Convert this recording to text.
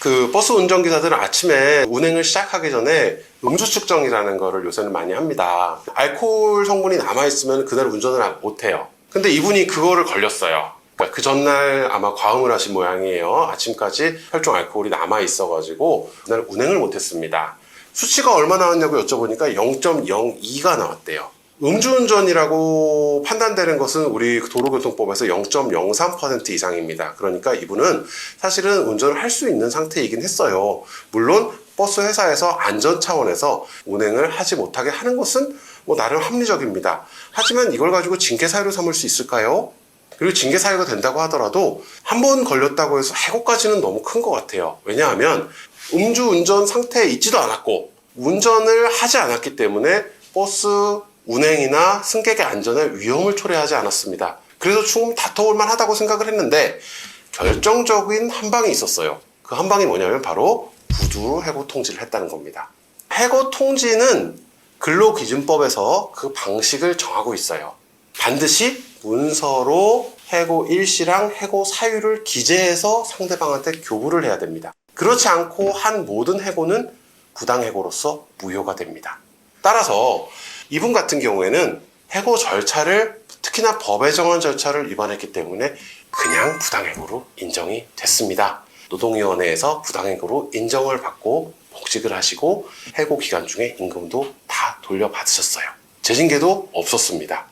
그 버스 운전기사들은 아침에 운행을 시작하기 전에 음주 측정이라는 거를 요새는 많이 합니다. 알코올 성분이 남아있으면 그대로 운전을 못해요. 근데 이분이 그거를 걸렸어요. 그러니까 그 전날 아마 과음을 하신 모양이에요. 아침까지 혈중 알코올이 남아 있어가지고 그날 운행을 못했습니다. 수치가 얼마 나왔냐고 여쭤보니까 0.02가 나왔대요. 음주운전이라고 판단되는 것은 우리 도로교통법에서 0.03% 이상입니다. 그러니까 이분은 사실은 운전을 할 수 있는 상태이긴 했어요. 물론 버스 회사에서 안전 차원에서 운행을 하지 못하게 하는 것은 뭐 나름 합리적입니다. 하지만 이걸 가지고 징계 사유로 삼을 수 있을까요? 그리고 징계 사유가 된다고 하더라도 한 번 걸렸다고 해서 해고까지는 너무 큰 것 같아요. 왜냐하면 음주 운전 상태에 있지도 않았고 운전을 하지 않았기 때문에 버스 운행이나 승객의 안전에 위험을 초래하지 않았습니다. 그래서 충분히 다퉈볼 만 하다고 생각을 했는데 결정적인 한 방이 있었어요. 그 한 방이 뭐냐면 바로 구두 해고 통지를 했다는 겁니다. 해고 통지는 근로기준법에서 그 방식을 정하고 있어요. 반드시 문서로 해고 일시랑 해고 사유를 기재해서 상대방한테 교부를 해야 됩니다. 그렇지 않고 한 모든 해고는 부당해고로서 무효가 됩니다. 따라서 이분 같은 경우에는 해고 절차를 특히나 법에 정한 절차를 위반했기 때문에 그냥 부당해고로 인정이 됐습니다. 노동위원회에서 부당해고로 인정을 받고 복직을 하시고 해고 기간 중에 임금도 다 돌려받으셨어요. 재징계도 없었습니다.